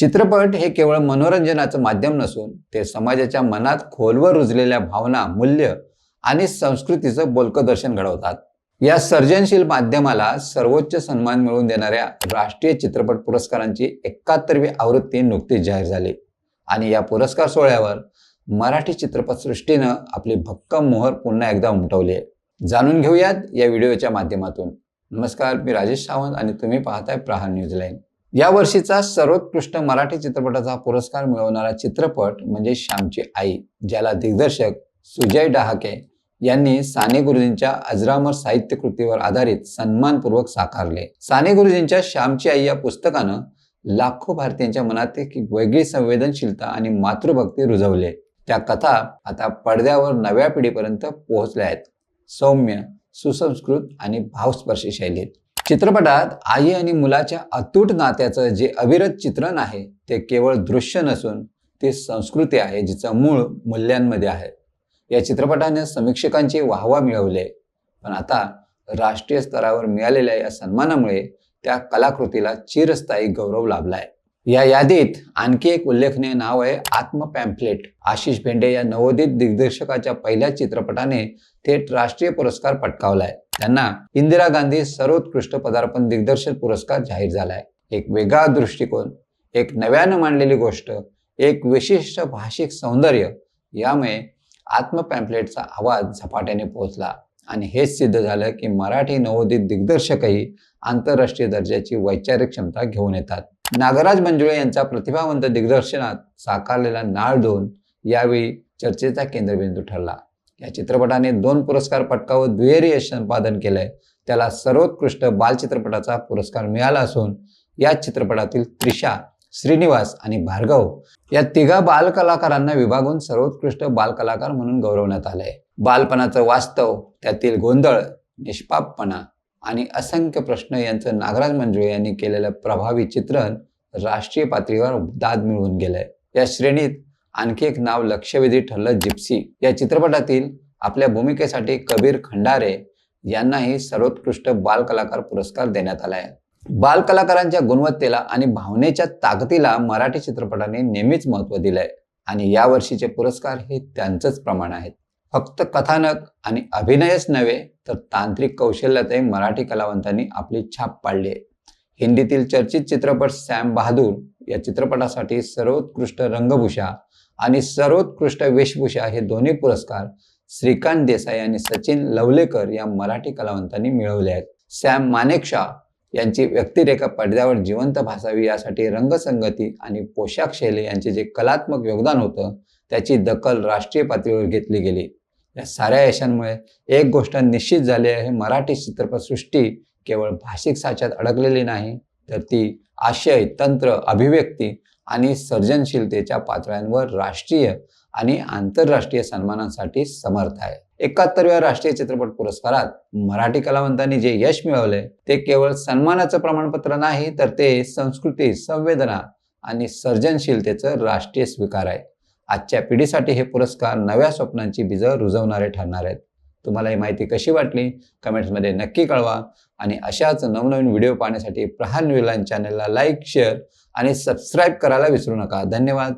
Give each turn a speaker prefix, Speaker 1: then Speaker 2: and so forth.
Speaker 1: चित्रपट हे केवळ मनोरंजनाचं माध्यम नसून ते समाजाच्या मनात खोलवर रुजलेल्या भावना मूल्य आणि संस्कृतीचं बोलकं दर्शन घडवतात. या सर्जनशील माध्यमाला सर्वोच्च सन्मान मिळवून देणाऱ्या राष्ट्रीय चित्रपट पुरस्कारांची एकाहत्तरवी आवृत्ती नुकतीच जाहीर झाली. आणि या पुरस्कार सोहळ्यावर मराठी चित्रपटसृष्टीनं आपली भक्कम मोहर पुन्हा एकदा उमटवली आहे. जाणून घेऊयात या व्हिडिओच्या माध्यमातून. नमस्कार मी राजेश सावंत आणि तुम्ही पाहताय प्रहार न्यूझीलँड या वर्षीचा सर्वोत्कृष्ट मराठी चित्रपटाचा पुरस्कार मिळवणारा चित्रपट म्हणजे श्यामची आई ज्याला दिग्दर्शक सुजय डहाके यांनी साने गुरुजींच्या अजरामर साहित्य कृतीवर आधारित सन्मानपूर्वक साकारले. साने गुरुजींच्या श्यामची आई या पुस्तकानं लाखो भारतीयांच्या मनात एक वेगळी संवेदनशीलता आणि मातृभक्ती रुजवले त्या कथा आता पडद्यावर नव्या पिढीपर्यंत पोहोचल्या आहेत. सौम्य सुसंस्कृत आणि भावस्पर्शी शैलीत. चित्रपटात आई आणि मुलाच्या अतूट नात्याचं जे अविरत चित्रण आहे ते केवळ दृश्य नसून ती संस्कृती आहे जिचं मूळ मूल्यांमध्ये आहे. या चित्रपटाने समीक्षकांची वाहवा मिळवले. पण आता राष्ट्रीय स्तरावर मिळालेल्या या सन्मानामुळे त्या कलाकृतीला चिरस्थायी गौरव लाभला आहे या यादीत आणखी एक उल्लेखनीय नाव आहे आत्मपॅम्प्लेट आशिष भेंडे या नवोदित दिग्दर्शकाच्या पहिल्या चित्रपटाने थेट राष्ट्रीय पुरस्कार पटकावलाय. त्यांना इंदिरा गांधी सर्वोत्कृष्ट पदार्पण दिग्दर्शक पुरस्कार जाहीर झालाय. एक वेगळा दृष्टिकोन एक नव्यानं मांडलेली गोष्ट एक विशिष्ट भाषिक सौंदर्य यामुळे आत्मपॅम्प्लेटचा आवाज झपाट्याने पोहोचला. आणि हेच सिद्ध झालं की मराठी नवोदित दिग्दर्शकही आंतरराष्ट्रीय दर्जाची वैचारिक क्षमता घेऊन येतात. नागराज मंजुळे यांचा प्रतिभावंत दिग्दर्शनात साकारलेला नाळ दोन यावेळी चर्चेचा केंद्रबिंदू ठरला. या चित्रपटाने दोन पुरस्कार पटकावत दुहेरी यश संपादन केलंय. त्याला सर्वोत्कृष्ट बालचित्रपटाचा पुरस्कार मिळाला असून या चित्रपटातील त्रिशा श्रीनिवास आणि भार्गव या तिघा बालकलाकारांना विभागून सर्वोत्कृष्ट बालकलाकार म्हणून गौरवण्यात आलंय. बालपणाचं वास्तव त्यातील गोंधळ निष्पापपणा आणि असंख्य प्रश्न यांचं नागराज मंजुळे यांनी केलेलं प्रभावी चित्रण राष्ट्रीय पातळीवर दाद मिळवून गेलंय. या श्रेणीत आणखी एक नाव लक्षवेधी ठरलं जिप्सी. या चित्रपटातील आपल्या भूमिकेसाठी कबीर खंडारे यांनाही सर्वोत्कृष्ट बालकलाकार पुरस्कार देण्यात आलाय. बालकलाकारांच्या गुणवत्तेला आणि भावनेच्या ताकदीला मराठी चित्रपटाने नेहमीच महत्त्व दिलंय. आणि या वर्षीचे पुरस्कार हे त्यांचंच प्रमाण आहेत फक्त कथानक आणि अभिनयच नव्हे तर तांत्रिक कौशल्यातही मराठी कलावंतांनी आपली छाप पाडली आहे. हिंदीतील चर्चित चित्रपट सॅम बहादूर या चित्रपटासाठी सर्वोत्कृष्ट रंगभूषा आणि सर्वोत्कृष्ट वेशभूषा हे दोन्ही पुरस्कार श्रीकांत देसाई आणि सचिन लवलेकर या मराठी कलावंतांनी मिळवले आहेत. सॅम मानेकशा यांची व्यक्तिरेखा पडद्यावर जिवंत भासावी यासाठी रंगसंगती आणि पोशाख शैली यांचे जे कलात्मक योगदान होतं त्याची दखल राष्ट्रीय पातळीवर घेतली गेली. या साऱ्या यशांमुळे एक गोष्ट निश्चित झाली आहे मराठी चित्रपटसृष्टी केवळ भाषिक साच्यात अडकलेली नाही तर ती आशय तंत्र अभिव्यक्ती आणि सर्जनशीलतेच्या पातळ्यांवर राष्ट्रीय आणि आंतरराष्ट्रीय सन्मानांसाठी समर्थ आहे. एकाहत्तरव्या राष्ट्रीय चित्रपट पुरस्कारात मराठी कलावंतांनी जे यश मिळवले ते केवळ सन्मानाचं प्रमाणपत्र नाही तर ते संस्कृती संवेदना आणि सर्जनशीलतेचं राष्ट्रीय स्वीकार आहे. आजच्या पिढीसाठी हे पुरस्कार नव्या स्वप्नांची बीजं रुजवणारे ठरणार आहेत. तुम्हाला ही माहिती कशी वाटली? कमेंट्समध्ये नक्की कळवा. आणि अशाच नवनवीन व्हिडिओ पाहण्यासाठी प्रहार विलान चॅनलला लाईक शेअर आणि सबस्क्राईब करायला विसरू नका. धन्यवाद.